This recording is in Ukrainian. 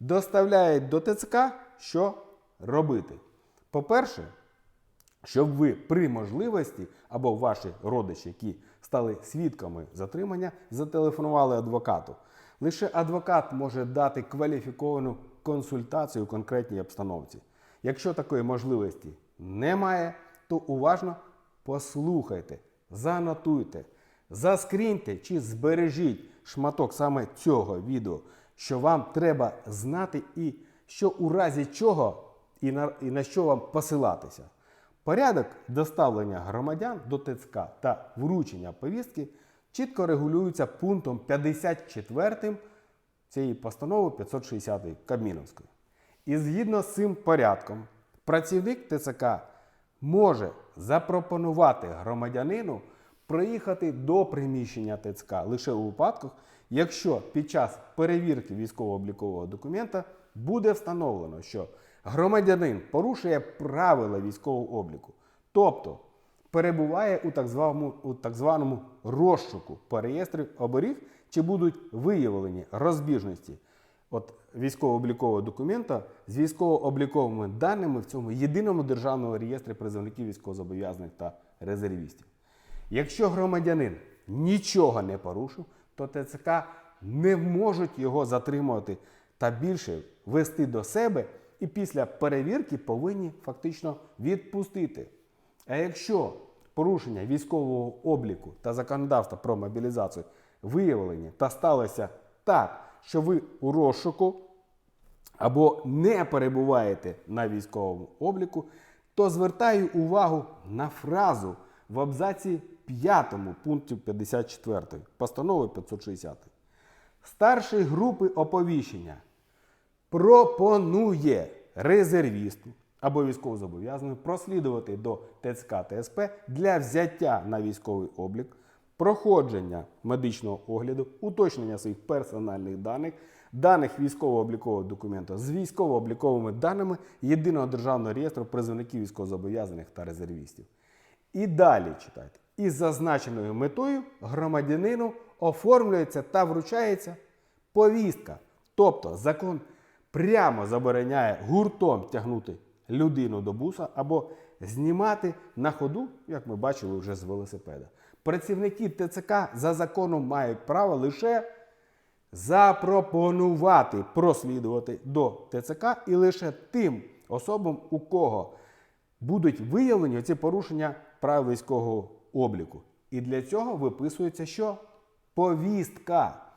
доставляють до ТЦК, що робити? По-перше, щоб ви при можливості або ваші родичі, які стали свідками затримання, зателефонували адвокату. Лише адвокат може дати кваліфіковану консультацію у конкретній обстановці. Якщо такої можливості немає, то уважно послухайте, занотуйте, заскріньте чи збережіть шматок саме цього відео, що вам треба знати, і що у разі чого і на, і на що вам посилатися. Порядок доставлення громадян до ТЦК та вручення повістки чітко регулюється пунктом 54 цієї постанови 560 Кабміновської. І згідно з цим порядком, працівник ТЦК може запропонувати громадянину проїхати до приміщення ТЦК лише у випадках, якщо під час перевірки військово-облікового документа буде встановлено, що громадянин порушує правила військового обліку, тобто перебуває у так званому, у так званому розшуку по реєстрі оберіг, чи будуть виявлені розбіжності от військово-облікового документа з військово-обліковими даними в цьому єдиному державному реєстрі призовників військовозобов'язаних та резервістів. Якщо громадянин нічого не порушив, то ТЦК не можуть його затримувати та більше вести до себе і після перевірки повинні фактично відпустити. А якщо порушення військового обліку та законодавства про мобілізацію виявлені та сталося так, що ви у розшуку або не перебуваєте на військовому обліку, то звертаю увагу на фразу в абзаці 5 пункту 54 постанови 560. Старший групи оповіщення пропонує резервісту або військовозобов'язаному прослідувати до ТЦК ТСП для взяття на військовий облік, проходження медичного огляду, уточнення своїх персональних даних, даних військово-облікового документу з військово-обліковими даними єдиного державного реєстру призовників військовозобов'язаних та резервістів. І далі читайте. Із зазначеною метою громадянину оформлюється та вручається повістка. Тобто закон прямо забороняє гуртом тягнути людину до буса або знімати на ходу, як ми бачили вже з велосипеда. Працівники ТЦК за законом мають право лише запропонувати прослідувати до ТЦК і лише тим особам, у кого будуть виявлені ці порушення правил військового обліку. І для цього виписується що? Повістка.